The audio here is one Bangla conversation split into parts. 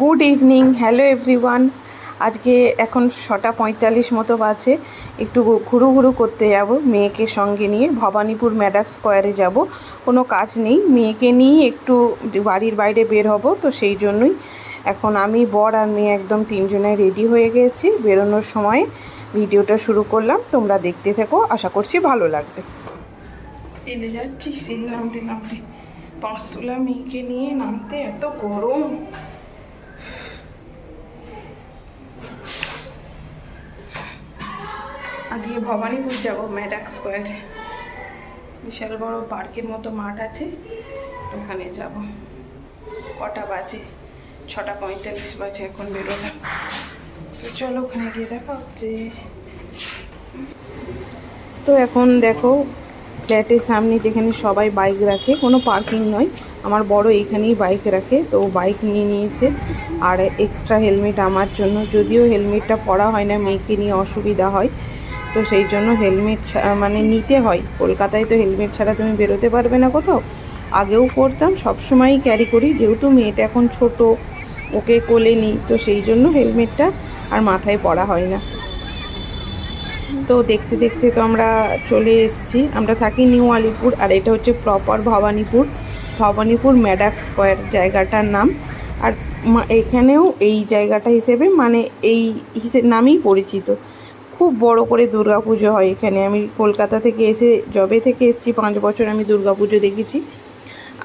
গুড ইভিনিং হ্যালো এভরিওয়ান আজকে এখন ছটা পঁয়তাল্লিশ মতো বাজে। একটু ঘুরু ঘুরু করতে যাব, মেয়েকে সঙ্গে নিয়ে। ভবানীপুর ম্যাডাক স্কোয়ারে যাব। কোনো কাজ নেই। মেয়েকে নিয়ে একটু বাড়ির বাইরে বের হব, তো সেই জন্যই এখন আমি, বর আর মেয়ে একদম তিনজনে রেডি হয়ে গেছি। বেরোনোর সময় ভিডিওটা শুরু করলাম। তোমরা দেখতে থেকো। আশা করছি ভালো লাগবে। এলে যাচ্ছি নামতে নামতে। পাঁচতলা মেয়েকে নিয়ে নামতে এত গরম। আজকে ভবানীপুর যাব ম্যাডাক স্কোয়ারে বিশাল বড় পার্কের মতো মাঠ আছে, ওখানে যাব। কটা বাজে? ছটা পঁয়তাল্লিশ বাজে, এখন বেরোলাম। তো চলো ওখানে গিয়ে দেখা হচ্ছে। তো এখন দেখো, ফ্ল্যাটের সামনে যেখানে সবাই বাইক রাখে, কোনো পার্কিং নয়। আমার বড় এইখানেই বাইক রাখে, তো বাইক নিয়ে নিয়েছে। আর এক্সট্রা হেলমেট আমার জন্য, যদিও হেলমেটটা পরা হয় না, মেয়েকে নিয়ে অসুবিধা হয়। তো সেই জন্য হেলমেট মানে নিতে হয়। কলকাতায় তো হেলমেট ছাড়া তুমি বেরোতে পারবে না কোথাও। আগেও করতাম সবসময়ই ক্যারি করি। যেহেতু মেয়েটা এখন ছোট, ওকে কোলে নিই, তো সেই জন্য হেলমেটটা আর মাথায় পরা হয় না। তো দেখতে দেখতে তো আমরা চলে এসেছি। আমরা থাকি নিউ আলিপুর, আর এটা হচ্ছে proper Bhabanipur. Bhabanipur Maddox square জায়গাটার নাম। আর এখানেও এই জায়গাটা হিসেবে মানে এই হিসেবে নামেই পরিচিত। খুব বড় করে দুর্গা পুজো হয় এখানে। আমি কলকাতা থেকে এসে, জবে থেকে এসেছি, পাঁচ বছর আমি দুর্গা পুজো দেখেছি।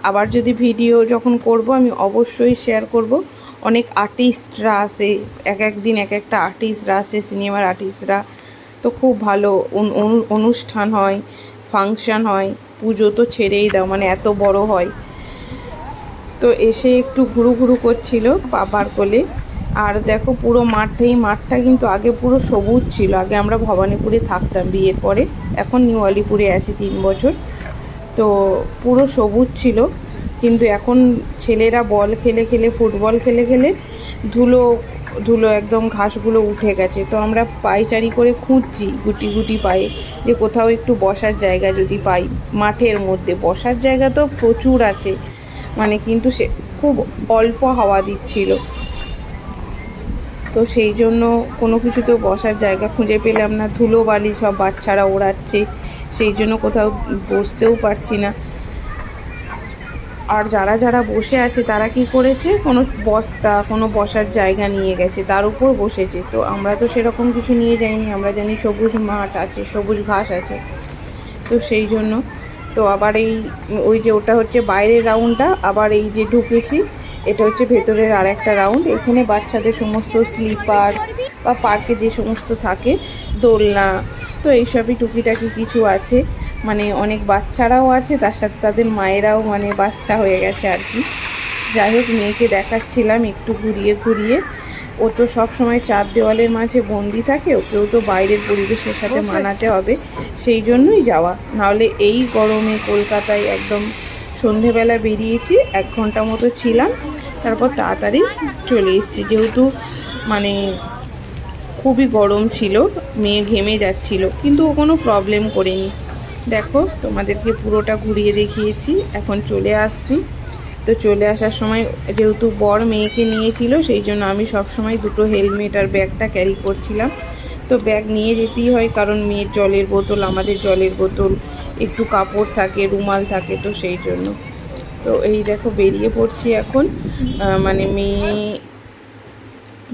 আবার যদি ভিডিও যখন করব, আমি অবশ্যই শেয়ার করব। অনেক আর্টিস্টরা আসে, এক এক দিন এক একটা আর্টিস্টরা আসে, সিনেমার আর্টিস্টরা তো খুব ভালো অনু- অনু- অনুষ্ঠান হয় ফাংশন হয়, পুজো তো ছেড়েই দাও মানে এত বড় হয়। তো এসে একটু ঘুরু ঘুরু করছিল বাবার কোলে। আর দেখো পুরো মাঠেই মাঠটা কিন্তু আগে পুরো সবুজ ছিল। আগে আমরা ভবানীপুরে থাকতাম বিয়ের পরে। এখন নিউ আলিপুরে আছি তিন বছর। তো পুরো সবুজ ছিল। কিন্তু এখন ছেলেরা বল খেলে খেলে, ফুটবল খেলে খেলে ধুলো ধুলো একদম ঘাসগুলো উঠে গেছে। তো আমরা পাইচারি করে খুঁজছি গুটি গুটি পায়ে যে কোথাও একটু বসার জায়গা যদি পাই মাঠের মধ্যে। বসার জায়গা তো প্রচুর আছে। মানে কিন্তু সে খুব অল্প হাওয়া দিচ্ছিল। তো সেই জন্য কোনো কিছুতেও বসার জায়গা খুঁজে পেলাম না। ধুলো বালি সব বাচ্চারা ওড়াচ্ছে, সেই জন্য কোথাও বসতেও পারছি না। আর যারা যারা বসে আছে, তারা কি করেছে? কোনো বস্তা, কোনো বসার জায়গা নিয়ে গেছে, তার উপর বসেছে। তো আমরা তো সেরকম কিছু নিয়ে যাইনি, আমরা জানি সবুজ মাঠ আছে, সবুজ ঘাস আছে। তো সেই জন্য, তো আবার এই, ওই যে ওটা হচ্ছে বাইরের রাউন্ডটা, আবার এই যে ঢুকেছি এটা হচ্ছে ভেতরের আর একটা রাউন্ড এখানে বাচ্চাদের সমস্ত স্লিপার বা পার্কে যে সমস্ত থাকে দোলনা তো এইসবই টুকিটাকি কিছু আছে। মানে অনেক বাচ্চারাও আছে তার সাথে তাদের মায়েরাও মানে বাচ্চা হয়ে গেছে আর কি। যাই হোক মেয়েকে দেখাচ্ছিলাম একটু ঘুরিয়ে ঘুরিয়ে। ও তো সবসময় চার দেওয়ালের মাঝে বন্দি থাকে ওকেও তো বাইরের পরিবেশের সাথে মানাতে হবে। সেই জন্যই যাওয়া। নাহলে এই গরমে কলকাতায় একদম সন্ধেবেলা বেরিয়েছি, এক ঘণ্টা মতো ছিলাম। তারপর তাড়াতাড়ি চলে এসেছি। যেহেতু মানে খুবই গরম ছিল মেয়ে ঘেমে যাচ্ছিল, কিন্তু ও কোনো প্রবলেম করেনি। দেখো, তোমাদেরকে পুরোটা ঘুরিয়ে দেখিয়েছি, এখন চলে আসছি। তো চলে আসার সময় যেহেতু বর মেয়েকে নিয়েছিল, সেই জন্য আমি সব সময় দুটো হেলমেট আর ব্যাগটা ক্যারি করছিলাম। তো ব্যাগ নিয়ে যেতেই হয়, কারণ মেয়ের জলের বোতল, আমাদের জলের বোতল, একটু কাপড় থাকে, রুমাল থাকে তো সেই জন্য। তো এই দেখো বেরিয়ে পড়ছি এখন মানে মেয়ে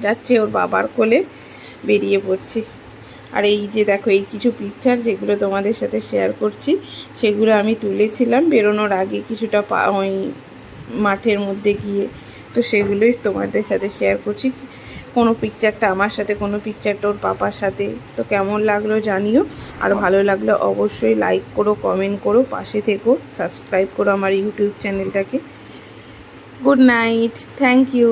যাচ্ছে ওর বাবার কোলে, বেরিয়ে পড়ছি। আর এই যে দেখো, এই কিছু পিকচার যেগুলো তোমাদের সাথে শেয়ার করছি, সেগুলো আমি তুলেছিলাম, বেরোনোর আগে কিছুটা ওই মাঠের মধ্যে গিয়ে, তো সেগুলোই তোমাদের সাথে শেয়ার করছি। কোনো পিকচারটা আমার সাথে, কোনো পিকচারটা ওর পাপার সাথে। তো কেমন লাগল জানিও। আর ভালো লাগলে অবশ্যই লাইক করো কমেন্ট করো, পাশে থেকো সাবস্ক্রাইব করো আমার ইউটিউব চ্যানেলটাকে গুড নাইট থ্যাংক ইউ